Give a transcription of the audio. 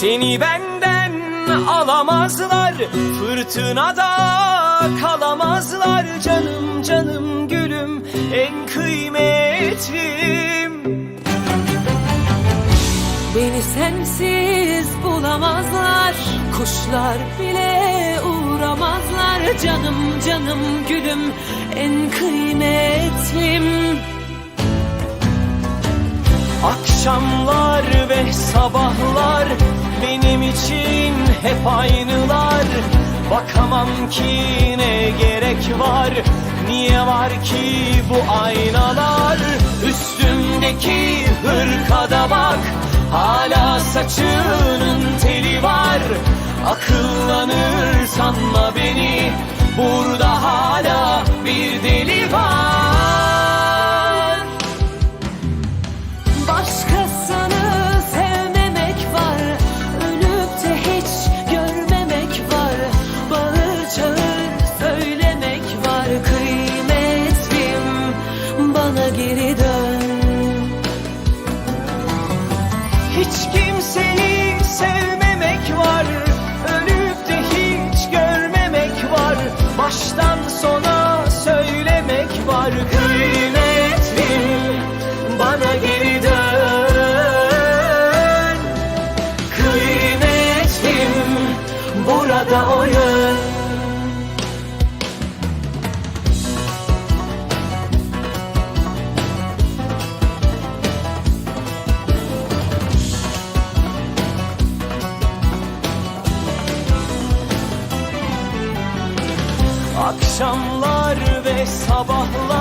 Seni benden alamazlar Fırtınada kalamazlar Canım canım gülüm en kıymetlim. Beni sensiz bulamazlar Kuşlar bile uğramazlar. Canım canım gülüm en kıymetlim. Akşamlar ve sabahlar benim için hep aynılar. Bakamam ki ne gerek var? Niye var ki bu aynalar? Üstümdeki hırkada bak. Hala saçının teli var. Akıllanır var Kıymetlim bana geri dön. Kıymetlim burada o Akşamlar ve sabahlar